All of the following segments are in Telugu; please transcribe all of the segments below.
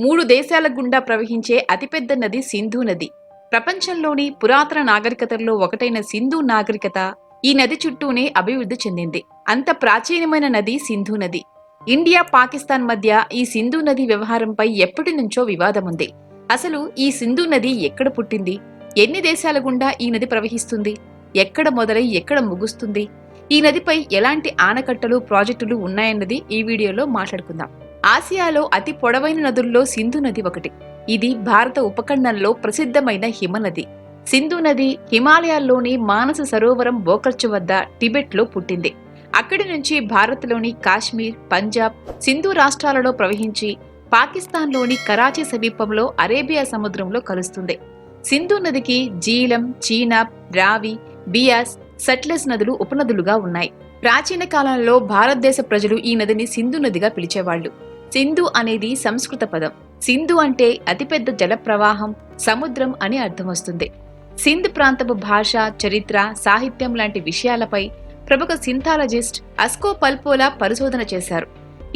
మూడు దేశాల గుండా ప్రవహించే అతిపెద్ద నది సింధు నది. ప్రపంచంలోని పురాతన నాగరికతల్లో ఒకటైన సింధు నాగరికత ఈ నది చుట్టూనే అభివృద్ధి చెందింది. అంత ప్రాచీనమైన నది సింధు నది. ఇండియా పాకిస్తాన్ మధ్య ఈ సింధు నది వ్యవహారంపై ఎప్పటి నుంచో వివాదం ఉంది అసలు ఈ సింధు నది ఎక్కడ పుట్టింది? ఎన్ని దేశాల గుండా ఈ నది ప్రవహిస్తుంది? ఎక్కడ మొదలై ఎక్కడ ముగుస్తుంది? ఈ నదిపై ఎలాంటి ఆనకట్టలు ప్రాజెక్టులు ఉన్నాయన్నది ఈ వీడియోలో మాట్లాడుకుందాం. ఆసియాలో అతి పొడవైన నదుల్లో సింధు నది ఒకటి. ఇది భారత ఉపఖండంలో ప్రసిద్ధమైన హిమనది సింధు నది హిమాలయాల్లోని మానస సరోవరం బోకర్చు వద్ద టిబెట్లో పుట్టింది. అక్కడి నుంచి భారత్లోని కాశ్మీర్ పంజాబ్ సింధు రాష్ట్రాలలో ప్రవహించి పాకిస్తాన్లోని కరాచీ సమీపంలో అరేబియా సముద్రంలో కలుస్తుంది. సింధు నదికి జీలం చీనాబ్ రావి బియాస్ సట్లెస్ నదులు ఉపనదులుగా ఉన్నాయి. ప్రాచీన కాలంలో భారతదేశ ప్రజలు ఈ నదిని సింధు నదిగా పిలిచేవాళ్ళు సింధు అనేది సంస్కృత పదం. సింధు అంటే అతిపెద్ద జల ప్రవాహం సముద్రం అని అర్థం వస్తుంది సింధ్ ప్రాంతపు భాష చరిత్ర సాహిత్యం లాంటి విషయాలపై ప్రముఖ సింథాలజిస్ట్ అస్కో పల్పోలా పరిశోధన చేశారు.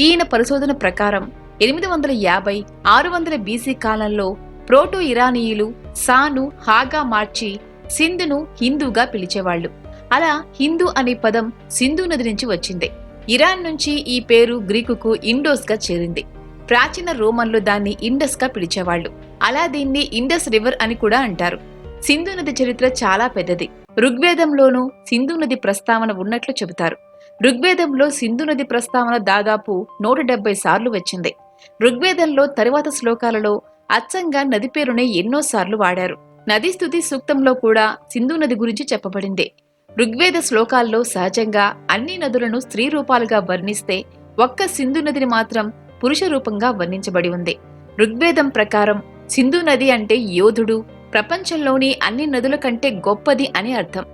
ఈయన పరిశోధన ప్రకారం ఎనిమిది వందల యాభై ఆరు వందల బీసీ కాలంలో ప్రోటో ఇరానీయులు సాను హాగా మార్చి సింధును హిందూగా పిలిచేవాళ్ళు అలా హిందూ అనే పదం సింధు నది నుంచి వచ్చింది. ఇరాన్ నుంచి ఈ పేరు గ్రీకుకు ఇండోస్గా చేరింది. ప్రాచీన రోమన్లు దాన్ని ఇండస్గా పిలిచేవాళ్ళు అలా దీన్ని ఇండస్ రివర్ అని కూడా అంటారు. సింధు నది చరిత్ర చాలా పెద్దది. ఋగ్వేదంలోనూ సింధు నది ప్రస్తావన ఉన్నట్లు చెబుతారు. ఋగ్వేదంలో సింధు నది ప్రస్తావన దాదాపు నూట డెబ్బై సార్లు వచ్చింది. ఋగ్వేదంలో తరువాత శ్లోకాలలో అచ్చంగా నది పేరునే ఎన్నోసార్లు వాడారు. నది స్థుతి సూక్తంలో కూడా సింధు నది గురించి చెప్పబడింది. ఋగ్వేద శ్లోకాల్లో సహజంగా అన్ని నదులను స్త్రీ రూపాలుగా వర్ణిస్తే ఒక్క సింధు నదిని మాత్రం పురుష రూపంగా వర్ణించబడి ఉంది. ఋగ్వేదం ప్రకారం సింధు నది అంటే యోధుడు ప్రపంచంలోని అన్ని నదుల కంటే గొప్పది అని అర్థం.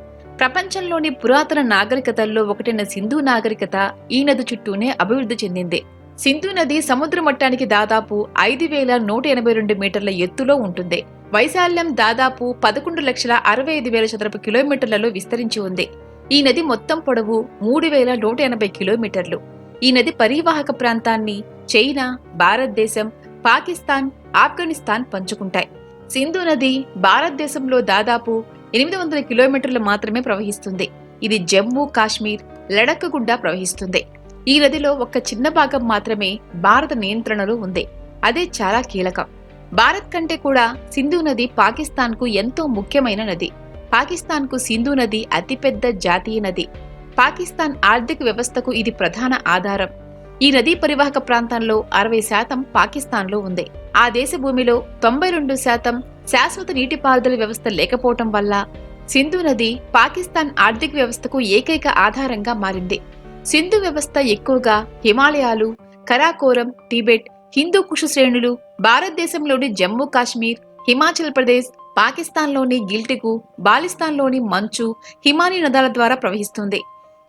ప్రపంచంలోని పురాతన నాగరికతల్లో ఒకటైన సింధు నాగరికత ఈ నది చుట్టూనే అభివృద్ధి చెందింది. సింధు నది సముద్ర మట్టానికి దాదాపు ఐదు వేల నూట ఎనభై రెండు మీటర్ల ఎత్తులో ఉంటుంది. వైశాల్యం దాదాపు పదకొండు లక్షల అరవై ఐదు వేల చదరపు కిలోమీటర్లలో విస్తరించి ఉంది. ఈ నది మొత్తం పొడవు మూడు వేల నూట ఎనభై కిలోమీటర్లు. ఈ నది పరివాహక ప్రాంతాన్ని చైనా భారతదేశం పాకిస్తాన్ ఆఫ్ఘనిస్తాన్ పంచుకుంటాయి. సింధు నది భారతదేశంలో దాదాపు ఎనిమిది వందల కిలోమీటర్లు మాత్రమే ప్రవహిస్తుంది. ఇది జమ్మూ కాశ్మీర్ లడక్ గుండా ప్రవహిస్తుంది. ఈ నదిలో ఒక్క చిన్న భాగం మాత్రమే భారత నియంత్రణలో ఉంది. అదే చాలా కీలకం. భారత్ కంటే కూడా సింధు నది పాకిస్తాన్కు ఎంతో ముఖ్యమైన నది. పాకిస్తాన్కు సింధు నది అతిపెద్ద జాతీయ నది. పాకిస్తాన్ ఆర్థిక వ్యవస్థకు ఇది ప్రధాన ఆధారం. ఈ నదీ పరివాహక ప్రాంతంలో అరవై శాతం పాకిస్తాన్లో ఉంది. ఆ దేశ భూమిలో తొంభై రెండు శాతం శాశ్వత నీటిపారుదల వ్యవస్థ లేకపోవటం వల్ల సింధు నది పాకిస్తాన్ ఆర్థిక వ్యవస్థకు ఏకైక ఆధారంగా మారింది. సింధు వ్యవస్థ ఎక్కువగా హిమాలయాలు కరాకోరం టిబెట్ హిందూ కుషు శ్రేణులు భారతదేశంలోని జమ్మూ కాశ్మీర్ హిమాచల్ ప్రదేశ్ పాకిస్తాన్లోని గిల్టికు బాలిస్తాన్లోని మంచు హిమానీ నదాల ద్వారా ప్రవహిస్తుంది.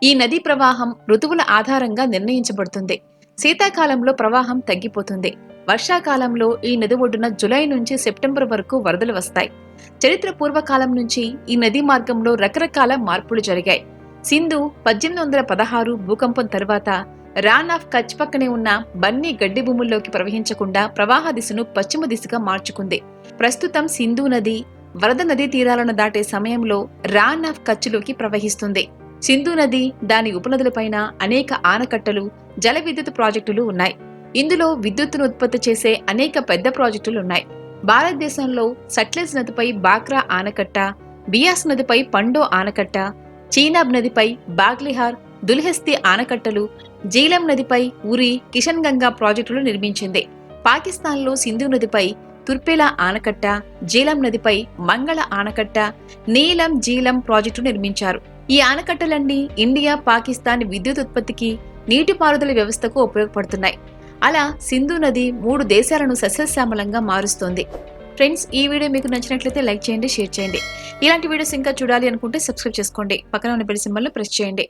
ఈ నదీ ప్రవాహం ఋతువుల ఆధారంగా నిర్ణయించబడుతుంది. శీతాకాలంలో ప్రవాహం తగ్గిపోతుంది. వర్షాకాలంలో ఈ నది ఒడ్డున జులై నుంచి సెప్టెంబర్ వరకు వరదలు వస్తాయి. చరిత్ర పూర్వకాలం నుంచి ఈ నదీ మార్గంలో రకరకాల మార్పులు జరిగాయి. సింధు పద్దెనిమిది వందల పదహారు భూకంపం తర్వాత రాన్ ఆఫ్ కచ్ పక్కనే ఉన్న బన్నీ గడ్డి భూముల్లోకి ప్రవహించకుండా ప్రవాహ దిశను పశ్చిమ దిశగా మార్చుకుంది. ప్రస్తుతం సింధు నది వరద నదీ తీరాలను దాటే సమయంలో రాన్ ఆఫ్ కచ్లోకి ప్రవహిస్తుంది. సింధు నది దాని ఉపనదులపైన అనేక ఆనకట్టలు జల విద్యుత్ ప్రాజెక్టులు ఉన్నాయి. ఇందులో విద్యుత్తును ఉత్పత్తి చేసే అనేక పెద్ద ప్రాజెక్టులు ఉన్నాయి. భారతదేశంలో సట్లెజ్ నదిపై బాక్రా ఆనకట్ట బియాస్ నదిపై పండో ఆనకట్ట చీనాబ్ నదిపై బాగ్లిహార్ దుల్హెస్తి ఆనకట్టలు జీలం నదిపై ఉరి కిషన్ గంగా ప్రాజెక్టులు నిర్మించింది. పాకిస్తాన్లో సింధు నదిపై తుర్పేలా ఆనకట్ట జీలం నదిపై మంగళ ఆనకట్ట నీలం జీలం ప్రాజెక్టు నిర్మించారు. ఈ ఆనకట్టలన్నీ ఇండియా పాకిస్తాన్ విద్యుత్ ఉత్పత్తికి నీటిపారుదల వ్యవస్థకు ఉపయోగపడుతున్నాయి. అలా సింధు నది మూడు దేశాలను సస్యశ్యామలంగా మారుస్తోంది. ఫ్రెండ్స్ ఈ వీడియో మీకు నచ్చినట్లయితే లైక్ చేయండి షేర్ చేయండి. ఇలాంటి వీడియోస్ ఇంకా చూడాలి అనుకుంటే సబ్స్క్రైబ్ చేసుకోండి. పక్కన ఉన్న బెల్ సింబల్ ప్రెస్ చేయండి.